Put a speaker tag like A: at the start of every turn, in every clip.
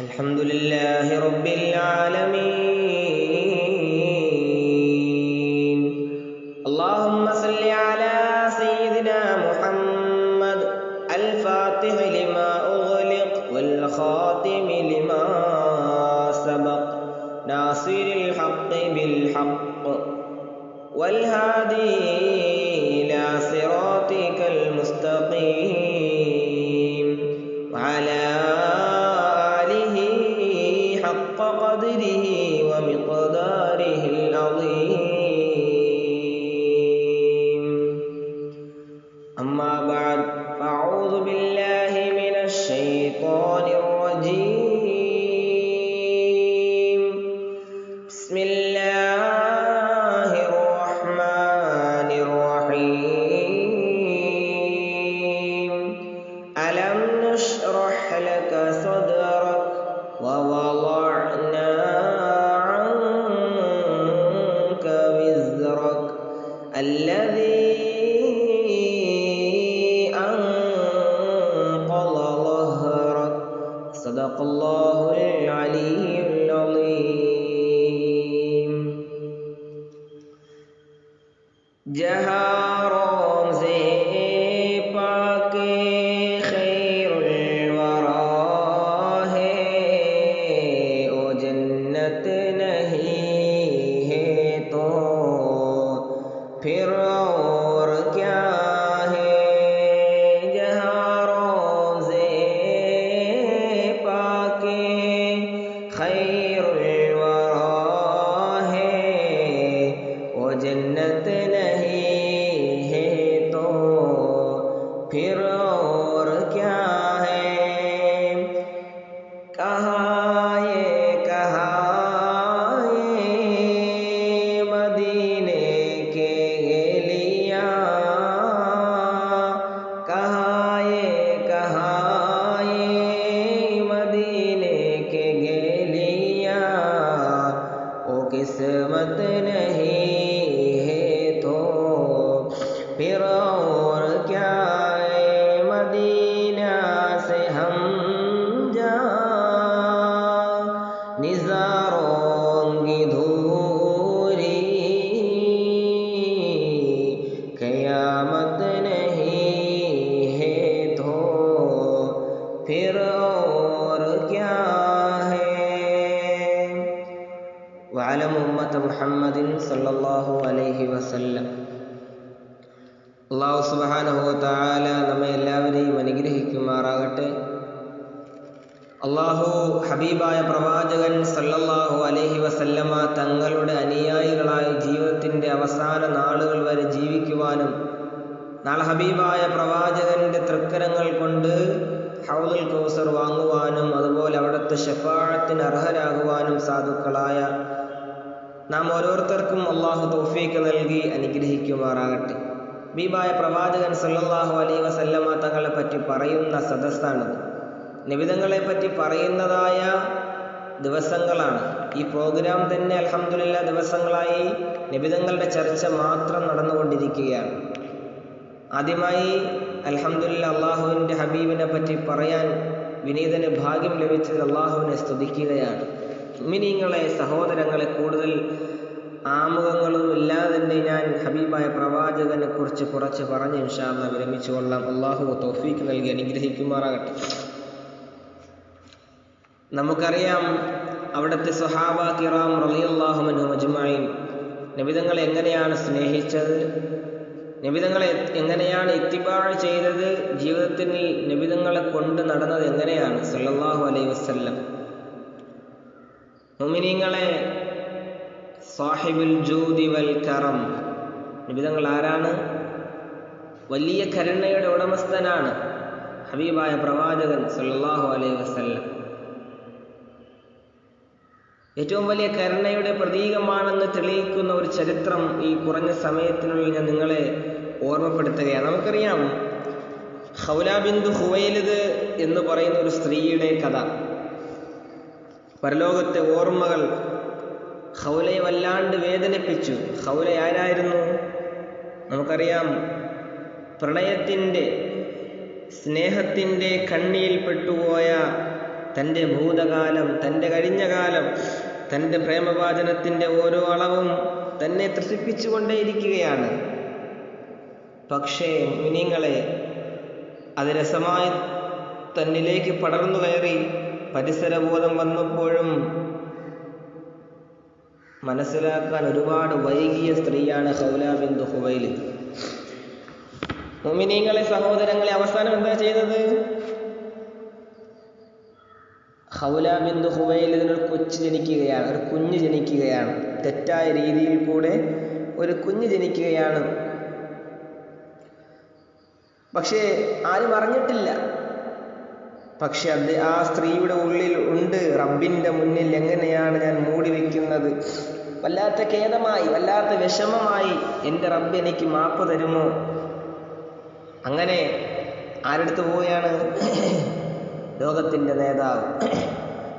A: الحمد لله رب العالمين. اللهم صل على سيدنا محمد الفاتح لما أغلق والخاتم لما سبق ناصر الحق بالحق wrong thing. किस्मत नहीं है तो फिर وعلم أمة محمد صلى الله عليه وسلم അള്ളാഹു സുബാനഹു താല നമ്മെ എല്ലാവരെയും അനുഗ്രഹിക്കുമാറാകട്ടെ അള്ളാഹു ഹബീബായ പ്രവാചകൻ സല്ലല്ലാഹു അലൈഹി വസല്ലമ തങ്ങളുടെ അനുയായികളായി ജീവിതത്തിൻ്റെ അവസാന നാളുകൾ വരെ ജീവിക്കുവാനും നാളെ ഹബീബായ പ്രവാചകന്റെ തൃക്കരങ്ങൾ കൊണ്ട് ഹൗദുൽ കൗസർ വാങ്ങുവാനും അതുപോലെ അവിടുത്തെ ഷഫാഴത്തിന് അർഹരാകുവാനും സാധുക്കളായ നാം ഓരോരുത്തർക്കും അള്ളാഹു തോഫീക്ക് നൽകി അനുഗ്രഹിക്കുമാറാകട്ടെ. ബീബായ പ്രവാചകൻ സല്ലാഹു അലൈ വസല്ലമ തങ്ങളെ പറ്റി പറയുന്ന സദസ്സാണിത്. നിബിതങ്ങളെ പറ്റി പറയുന്നതായ ദിവസങ്ങളാണ്. ഈ പ്രോഗ്രാം തന്നെ അൽഹംദുലില്ലാ ദിവസങ്ങളായി നിബിതങ്ങളുടെ ചർച്ച മാത്രം നടന്നുകൊണ്ടിരിക്കുകയാണ്. ആദ്യമായി അൽഹംദുലില്ലാ അള്ളാഹുവിന്റെ ഹബീബിനെ പറ്റി പറയാൻ വിനീതന് ഭാഗ്യം ലഭിച്ചത് അള്ളാഹുവിനെ സ്തുതിക്കുകയാണ്. മിനിങ്ങളെ സഹോദരങ്ങളെ കൂടുതൽ ആമുഖങ്ങളും ഇല്ലാതെ തന്നെ ഞാൻ ഹബീബായ പ്രവാചകനെ കുറിച്ച് കുറച്ച് പറഞ്ഞ് ഇൻഷാല്ല വിരമിച്ചു കൊള്ളാം. അള്ളാഹു തോഫീക്ക് നൽകി അനുഗ്രഹിക്കുമാറാകട്ടെ. നമുക്കറിയാം അവിടുത്തെ സുഹാബ കിറാം റലിയുള്ളാഹുമനു മജ്മഈൻ നബിതങ്ങളെ എങ്ങനെയാണ് സ്നേഹിച്ചത്? നബിതങ്ങളെ എങ്ങനെയാണ് ഇത്തിബാഴ് ചെയ്തത്? ജീവിതത്തിൽ നബിതങ്ങളെ കൊണ്ട് നടന്നത് എങ്ങനെയാണ്? സല്ലാഹു അലൈഹി വസല്ലം. മുമിനീങ്ങളെ സാഹിബുൽ ജൂദി വൽ കറം. നിബിതങ്ങൾ ആരാണ്? വലിയ കരുണയുടെ ഉടമസ്ഥനാണ് ഹബീബായ പ്രവാചകൻ സല്ലാഹു അലൈ വസല്ലം. ഏറ്റവും വലിയ കരുണയുടെ പ്രതീകമാണെന്ന് തെളിയിക്കുന്ന ഒരു ചരിത്രം ഈ കുറഞ്ഞ സമയത്തിനുള്ളിൽ ഞാൻ നിങ്ങളെ ഓർമ്മപ്പെടുത്തുകയാണ്. നമുക്കറിയാം ഹൗല ബിന്ദു ഹുവൈലിദ് എന്ന് പറയുന്ന ഒരു സ്ത്രീയുടെ കഥ. പരലോകത്തെ ഓർമ്മകൾ ഹൗലയെ വല്ലാണ്ട് വേദനിപ്പിച്ചു. ഹൗല ആരായിരുന്നു? നമുക്കറിയാം. പ്രണയത്തിന്റെ സ്നേഹത്തിന്റെ കണ്ണിയിൽ പെട്ടുപോയ തന്റെ ഭൂതകാലം തന്റെ കഴിഞ്ഞ കാലം തന്റെ പ്രേമവാചനത്തിന്റെ ഓരോ അളവും തന്നെ ത്രസിപ്പിച്ചുകൊണ്ടേയിരിക്കുകയാണ്. പക്ഷേ മിനിങ്ങളെ അത് രസമായി തന്നിലേക്ക് പടർന്നു കയറി പരിസരബോധം വന്നപ്പോഴും മനസ്സിലാക്കാൻ ഒരുപാട് വൈകിയ സ്ത്രീയാണ് ഹൗല ബിന്ദു ഹുവൈൽ മുമിനീങ്ങളെ സഹോദരങ്ങളെ അവസാനം എന്താ ചെയ്തത്? ഹൗല ബിന്ദു ഹുവൈൽ ഇതിനൊരു കൊച്ചു ജനിക്കുകയാണ് ഒരു കുഞ്ഞ് ജനിക്കുകയാണ്. തെറ്റായ രീതിയിൽ കൂടെ ഒരു കുഞ്ഞ് ജനിക്കുകയാണ്. പക്ഷേ ആരും അറിഞ്ഞിട്ടില്ല. പക്ഷെ അത് ആ സ്ത്രീയുടെ ഉള്ളിൽ ഉണ്ട്. റബ്ബിന്റെ മുന്നിൽ എങ്ങനെയാണ് ഞാൻ മൂടി വെക്കുന്നത്? വല്ലാത്ത ഖേദമായി വല്ലാത്ത വിഷമമായി എന്റെ റബ്ബ് എനിക്ക് മാപ്പ് തരുമോ? അങ്ങനെ ആരെടുത്ത് പോവുകയാണ്? ലോകത്തിന്റെ നേതാവ്.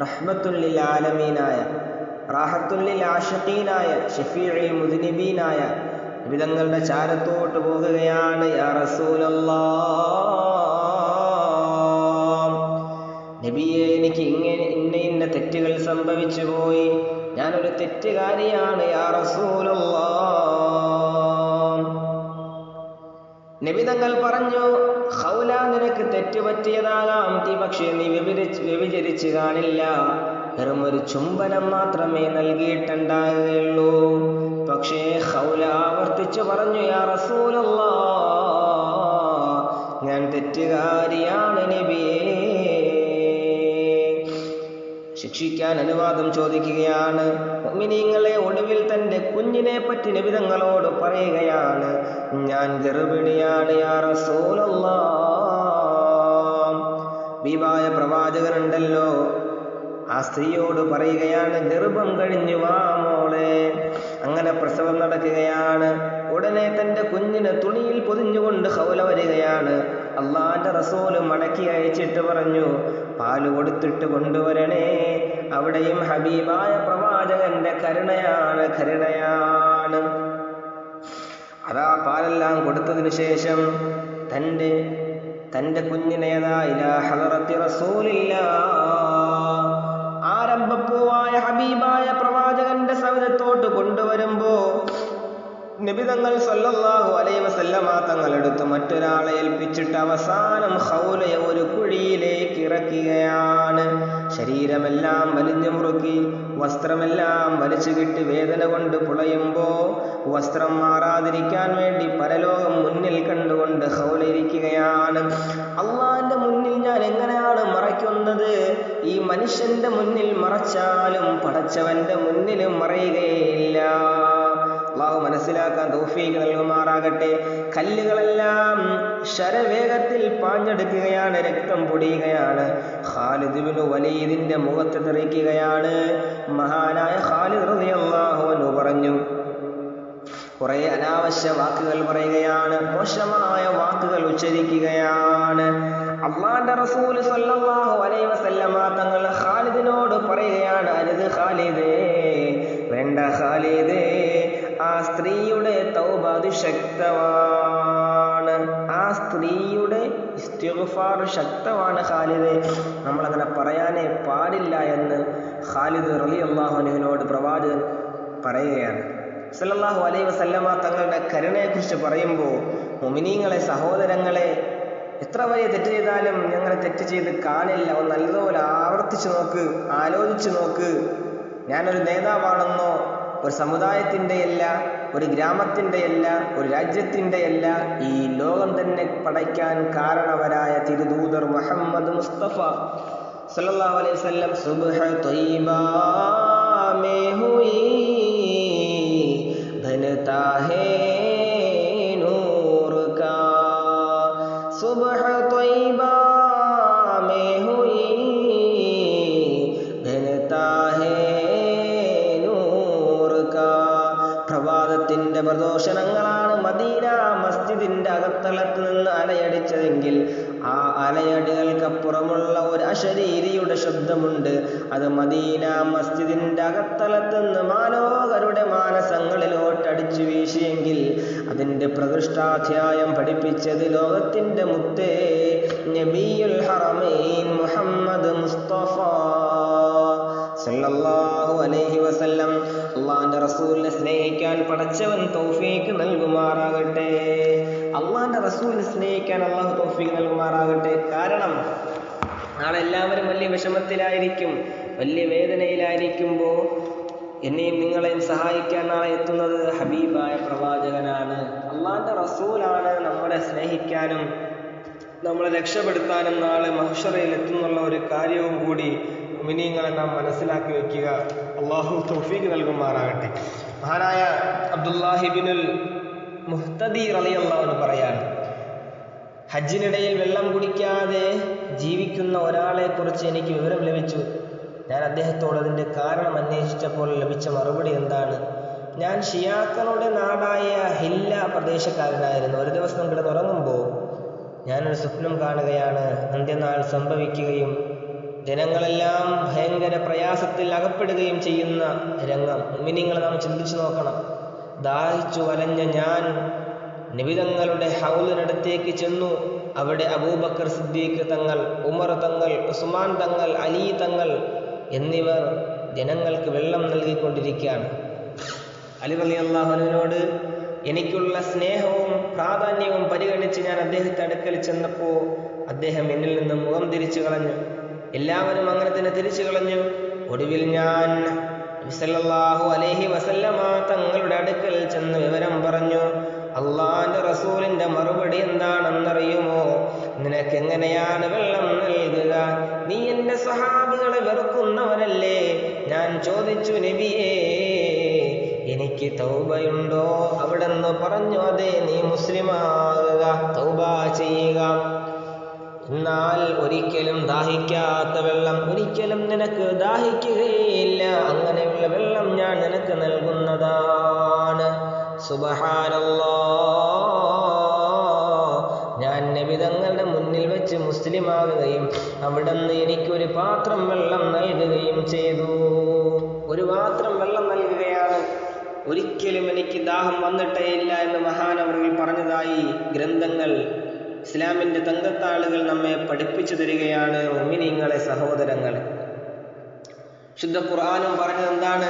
A: റഹ്മത്തുള്ളിൽ ആലമീനായ റാഹത്തുള്ളിൽ ആഷഖീനായ ഷഫീഉൽ മുദിനിബീനായ വിധങ്ങളുടെ ചാരത്തോട്ട് പോകുകയാണ്. യാ റസൂലല്ലാഹ് നബിയെ എനിക്ക് ഇങ്ങനെ ഇന്ന ഇന്ന തെറ്റുകൾ സംഭവിച്ചു പോയി. ഞാനൊരു തെറ്റുകാരിയാണ് യാ റസൂലുള്ള നബി തങ്ങൾ പറഞ്ഞു ഹൗല നിനക്ക് തെറ്റുപറ്റിയതാകാം തീ പക്ഷേ നീ വ്യഭിരിച്ച് വ്യഭിചരിച്ചു കാണില്ല. വെറും ഒരു ചുംബനം മാത്രമേ നൽകിയിട്ടുണ്ടാകുകയുള്ളൂ. പക്ഷേ ഹൗല ആവർത്തിച്ചു പറഞ്ഞു യാ റസൂലല്ലാ ഞാൻ തെറ്റുകാരിയാണ് നബിയേ. ശിക്ഷിക്കാൻ അനുവാദം ചോദിക്കുകയാണ്. മിനിങ്ങളെ ഒടുവിൽ തന്റെ കുഞ്ഞിനെ പറ്റി നിബിതങ്ങളോട് പറയുകയാണ്. ഞാൻ ഗർഭിണിയാണ് ബീബായ പ്രവാചകനുണ്ടല്ലോ. ആ സ്ത്രീയോട് പറയുകയാണ് ഗർഭം കഴിഞ്ഞു വാ മോളെ. അങ്ങനെ പ്രസവം നടക്കുകയാണ്. ഉടനെ തന്റെ കുഞ്ഞിന് തുണിയിൽ പൊതിഞ്ഞുകൊണ്ട് ഹൗല വരികയാണ്. അള്ളാന്റെ റസൂൽ മടക്കി അയച്ചിട്ട് പറഞ്ഞു പാൽ കൊടുത്തിട്ട് കൊണ്ടുവരണേ. അവിടെയും ഹബീബായ പ്രവാചകന്റെ കരുണയാണ് കരുണയാണ്. അതാ പാലെല്ലാം കൊടുത്തതിനു ശേഷം തന്റെ തന്റെ കുഞ്ഞിനേതാ ആരംഭപ്പൂവായ ഹബീബായ പ്രവാചകന്റെ സൗദത്തോട്ട് കൊണ്ടുവരുമ്പോ നിബിതങ്ങൾ സല്ലല്ലാഹു അലൈഹി വസല്ലമ തങ്ങളെടുത്ത് മറ്റൊരാളെ ഏൽപ്പിച്ചിട്ട് അവസാനം ഹൗലയെ ഒരു കുഴിയിലേക്ക് ഇറക്കുകയാണ്. ശരീരമെല്ലാം വലിഞ്ഞു മുറുക്കി വസ്ത്രമെല്ലാം വലിച്ചു കിട്ടി വേദന കൊണ്ട് പുളയുമ്പോ വസ്ത്രം മാറാതിരിക്കാൻ വേണ്ടി പരലോകം മുന്നിൽ കണ്ടുകൊണ്ട് ഹൗലിരിക്കുകയാണ്. അള്ളാന്റെ മുന്നിൽ ഞാൻ എങ്ങനെയാണ് മറയ്ക്കുന്നത്? ഈ മനുഷ്യന്റെ മുന്നിൽ മറച്ചാലും പടച്ചവന്റെ മുന്നിലും മറയുകയില്ല. അള്ളാഹു മനസ്സിലാക്കാൻ തൗഫീഖ് നൽകുമാറാകട്ടെ. കല്ലുകളെല്ലാം ശരവേഗത്തിൽ പാഞ്ഞെടുക്കുകയാണ് രക്തം പൊടിയുകയാണ്. ഖാലിദ് ബിൻ വലീദിന്റെ മുഖത്ത് തെറിക്കുകയാണ്. മഹാനായ ഖാലിദ് റളിയല്ലാഹു അൻഹു പറഞ്ഞു. കുറെ അനാവശ്യ വാക്കുകൾ പറയുകയാണ്. മോശമായ വാക്കുകൾ ഉച്ചരിക്കുകയാണ്. അള്ളാന്റെ റസൂൽ സല്ലല്ലാഹു അലൈഹി വസല്ലമ തങ്ങൾ ഖാലിദിനോട് പറയുകയാണ് അരുത് ഖാലിദേ വേണ്ട ഖാലിദേ ആ സ്ത്രീയുടെ തൗബ അതിശക്തമാണ്. ആ സ്ത്രീയുടെ ഇസ്തിഗ്ഫാർ ശക്തമാണ് ഖാലിദ്. നമ്മളങ്ങനെ പറയാനേ പാടില്ല എന്ന് ഖാലിദ് റളിയല്ലാഹു അള്ളാഹുനുവിനോട് പ്രവാചകൻ പറയുകയാണ്. സല്ലല്ലാഹു അലൈഹി വസല്ലമ തങ്ങളുടെ കരുണയെക്കുറിച്ച് പറയുമ്പോൾ മുമിനീങ്ങളെ സഹോദരങ്ങളെ എത്ര വലിയ തെറ്റ് ചെയ്താലും ഞങ്ങൾ തെറ്റ് ചെയ്ത് കാണില്ല. ഒന്ന് നല്ലതുപോലെ ആവർത്തിച്ചു നോക്ക് ആലോചിച്ചു നോക്ക്. ഞാനൊരു നേതാവാണെന്നോ ഒരു സമുദായത്തിന്റെ അല്ല ഒരു ഗ്രാമത്തിന്റെ അല്ല ഒരു രാജ്യത്തിന്റെ അല്ല ഈ ലോകം തന്നെ പടയ്ക്കാൻ കാരണവരായ തിരുദൂതർ മുഹമ്മദ് മുസ്തഫ സല്ലല്ലാഹു അലൈഹി വസല്ലം സുബ്ഹ ത്വയ്യിബാ ശബ്ദമുണ്ട് അത് മദീന മസ്ജിദിന്റെ അകത്തലത്തുനിന്ന് മാലോകരുടെ മാനസങ്ങളിലോട്ടടിച്ചു വീശിയെങ്കിൽ അതിന്റെ പ്രകൃഷ്ടാധ്യായം പഠിപ്പിച്ചത് ലോകത്തിന്റെ മുത്തേ നബിയുൽ ഹറമീൻ മുഹമ്മദ് മുസ്തഫ സല്ലല്ലാഹു അലൈഹി വസല്ലം. അള്ളാന്റെ റസൂലിനെ സ്നേഹിക്കാൻ പടച്ചവൻ തൗഫീക്ക് നൽകുമാറാകട്ടെ. അള്ളാന്റെ റസൂലിനെ സ്നേഹിക്കാൻ അള്ളാഹു തൗഫീക്ക് നൽകുമാറാകട്ടെ. കാരണം നാളെ എല്ലാവരും വലിയ വിഷമത്തിലായിരിക്കും വലിയ വേദനയിലായിരിക്കുമ്പോൾ എന്നെയും നിങ്ങളെയും സഹായിക്കാൻ നാളെ എത്തുന്നത് ഹബീബായ പ്രവാചകനാണ്. അള്ളാന്റെ റസൂലാണ് നമ്മളെ സ്നേഹിക്കാനും നമ്മളെ രക്ഷപ്പെടുത്താനും നാളെ മഹുഷറയിൽ എത്തുന്നുള്ള ഒരു കാര്യവും കൂടി മിനിങ്ങളെ നാം മനസ്സിലാക്കി വെക്കുക. അള്ളാഹു തൗഫീഖ് നൽകുമാറാകട്ടെ. മഹാനായ അബ്ദുല്ലാഹിബിനുൽ മുഹ്തദി അലി അള്ളാഹു പറയാണ് ഹജ്ജിനിടയിൽ വെള്ളം കുടിക്കാതെ ജീവിക്കുന്ന ഒരാളെ കുറിച്ച് എനിക്ക് വിവരം ലഭിച്ചു. ഞാൻ അദ്ദേഹത്തോട് അതിന്റെ കാരണം അന്വേഷിച്ചപ്പോൾ ലഭിച്ച മറുപടി എന്താണ്? ഞാൻ ഷിയാക്കളുടെ നാടായ ഹില്ല പ്രദേശക്കാരനായിരുന്നു. ഒരു ദിവസം കിടന്നുറങ്ങുമ്പോൾ ഞാനൊരു സ്വപ്നം കാണുകയാണ്. അന്ത്യനാൾ സംഭവിക്കുകയും ജനങ്ങളെല്ലാം ഭയങ്കര പ്രയാസത്തിൽ അകപ്പെടുകയും ചെയ്യുന്ന രംഗം. മിനിങ്ങൾ നാം ചിന്തിച്ചു നോക്കണം. ദാഹിച്ചു വലഞ്ഞ ഞാൻ നിബിതങ്ങളുടെ ഹൗലിനടുത്തേക്ക് ചെന്നു. അവിടെ അബൂബക്കർ സിദ്ദീഖ് തങ്ങൾ ഉമർ തങ്ങൾ ഉസ്മാൻ തങ്ങൾ അലി തങ്ങൾ എന്നിവർ ജനങ്ങൾക്ക് വെള്ളം നൽകിക്കൊണ്ടിരിക്കുകയാണ്. അലി അലി അള്ളാഹുവിനോട് എനിക്കുള്ള സ്നേഹവും പ്രാധാന്യവും പരിഗണിച്ച് ഞാൻ അദ്ദേഹത്തെ അടുക്കൽ ചെന്നപ്പോൾ അദ്ദേഹം എന്നിൽ നിന്ന് മുഖം തിരിച്ചു കളഞ്ഞു. എല്ലാവരും അങ്ങനെ തന്നെ തിരിച്ചു കളഞ്ഞു. ഒടുവിൽ ഞാൻ സല്ലല്ലാഹു അലൈഹി വസല്ലമ തങ്ങളുടെ അടുക്കൽ ചെന്ന് വിവരം പറഞ്ഞു അള്ളാന്റെ റസൂലിന്റെ മറുപടി എന്താണെന്നറിയുമോ? നിനക്ക് എങ്ങനെയാണ് വെള്ളം നൽകുക? നീ എന്റെ സഹാബികളെ വെറുക്കുന്നവനല്ലേ? ഞാൻ ചോദിച്ചു നബിയേ എനിക്ക് തൗബയുണ്ടോ? അവിടെന്ന് പറഞ്ഞു അതെ നീ മുസ്ലിമാകുക. തൗബ ചെയ്യുക. എന്നാൽ ഒരിക്കലും ദാഹിക്കാത്ത വെള്ളം ഒരിക്കലും നിനക്ക് ദാഹിക്കുകയില്ല. അങ്ങനെയുള്ള വെള്ളം ഞാൻ നിനക്ക് നൽകുന്നതാണ്. സുബഹാനല്ലോ. വെച്ച് മുസ്ലിമാകുകയും അവിടുന്ന് എനിക്കൊരു പാത്രം വെള്ളം നൽകുകയും ചെയ്തു. ഒരു പാത്രം വെള്ളം നൽകുകയാണ്. ഒരിക്കലും എനിക്ക് ദാഹം വന്നിട്ടേ ഇല്ല എന്ന് മഹാനവറുകൾ പറഞ്ഞതായി ഗ്രന്ഥങ്ങൾ ഇസ്ലാമിന്റെ തങ്കത്താളുകൾ നമ്മെ പഠിപ്പിച്ചു തരികയാണ് ഉമ്മിനിങ്ങളെ സഹോദരങ്ങളെ ശുദ്ധ ഖുർആാനും പറഞ്ഞത് എന്താണ്?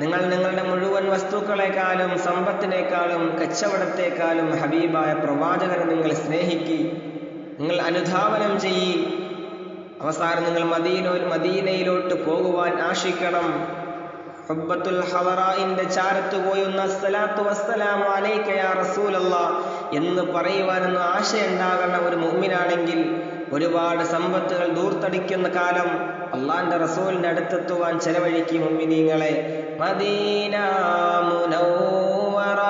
A: നിങ്ങൾ നിങ്ങളുടെ മുഴുവൻ വസ്തുക്കളെക്കാളും സമ്പത്തിനേക്കാളും കച്ചവടത്തെക്കാളും ഹബീബായ പ്രവാചകനെ നിങ്ങൾ സ്നേഹിക്കി. നിങ്ങൾ അനുധാവനം ചെയ്യി. അവസാനം നിങ്ങൾ മദീനോ മദീനയിലോട്ട് പോകുവാൻ ആശിക്കണം. ഹബ്ബത്തുൽ ഹവറായിന്റെ ചാരത്ത് പോയുന്ന സലാത്തു വസ്സലാമു അലൈക യാ റസൂലല്ലാ എന്ന് പറയുവാനൊന്ന് ആശയുണ്ടാകുന്ന ഒരു മുമ്മിനാണെങ്കിൽ ഒരുപാട് സമ്പത്തുകൾ ദൂർത്തടിക്കുന്ന കാലം അള്ളാന്റെ റസൂലിന്റെ അടുത്തെത്തുവാൻ ചെലവഴിക്കും മുമ്മിനീങ്ങളെ മദീന മുനവ്വറ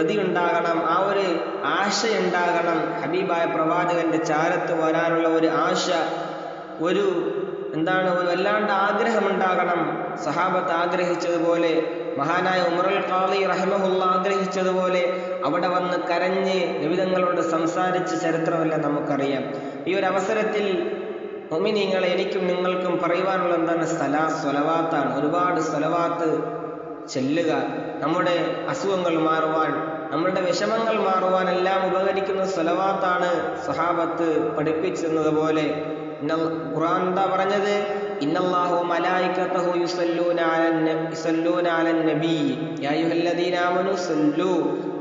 A: ഗതി ഉണ്ടാകണം ആ ഒരു ആശയുണ്ടാകണം. ഹബീബായ പ്രവാചകന്റെ ചാരത്ത് വരാനുള്ള ഒരു ആശ ഒരു എന്താണ് ഒരു വല്ലാണ്ട് ആഗ്രഹമുണ്ടാകണം. സഹാബത്ത് ആഗ്രഹിച്ചതുപോലെ മഹാനായ ഉമറുൽ കാളി റഹ്മുള്ള ആഗ്രഹിച്ചതുപോലെ അവിടെ വന്ന് കരഞ്ഞ് വിവിധങ്ങളോട് സംസാരിച്ച ചരിത്രമെല്ലാം നമുക്കറിയാം. ഈ ഒരു അവസരത്തിൽ ഒമിനിങ്ങളെ എനിക്കും നിങ്ങൾക്കും പറയുവാനുള്ള എന്താണ് സലാ സ്വലവാത്താണ്. ഒരുപാട് സ്വലവാത്ത് ചെല്ലുക. നമ്മുടെ അസുഖങ്ങൾ മാറുവാൻ നമ്മളുടെ വിഷമങ്ങൾ മാറുവാൻ എല്ലാം ഉപകരിക്കുന്ന സ്വലവാത്താണ് സഹാബത്ത് പഠിപ്പിച്ചിരുന്നത് പോലെ. ഖുർആൻ എന്താ പറഞ്ഞത്? ഇന്നല്ലാഹു യുസല്ലൂന യാ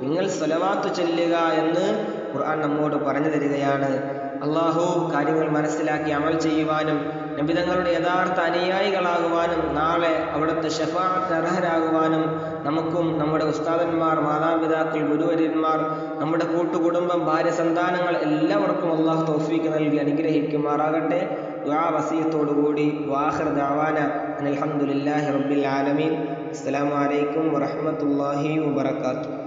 A: നിങ്ങൾ സ്വലവാത്ത് ചൊല്ലുക എന്ന് ഖുർആൻ നമ്മോട് പറഞ്ഞു തരികയാണ്. അള്ളാഹു കാര്യങ്ങൾ മനസ്സിലാക്കി അമൽ ചെയ്യുവാനും നബിതങ്ങളുടെ യഥാർത്ഥ അനുയായികളാകുവാനും നാളെ അവിടുത്തെ ഷഫാത്ത് അർഹരാകുവാനും നമുക്കും നമ്മുടെ ഉസ്താദന്മാർ മാതാപിതാക്കൾ ഗുരുവര്യന്മാർ നമ്മുടെ കൂട്ടുകുടുംബം ഭാര്യ സന്താനങ്ങൾ എല്ലാവർക്കും അള്ളാഹു തൗഫീക്ക് നൽകി അനുഗ്രഹിക്കുമാറാകട്ടെ. ദുആ വസീയത്തോടുകൂടി വാഹിർ ദഅവാന അൽഹംദുലില്ലാഹി റബ്ബിൽ ആലമീൻ. അസ്സലാമു അലൈക്കും വറഹ്മത്തുള്ളാഹി വബറകാതുഹു.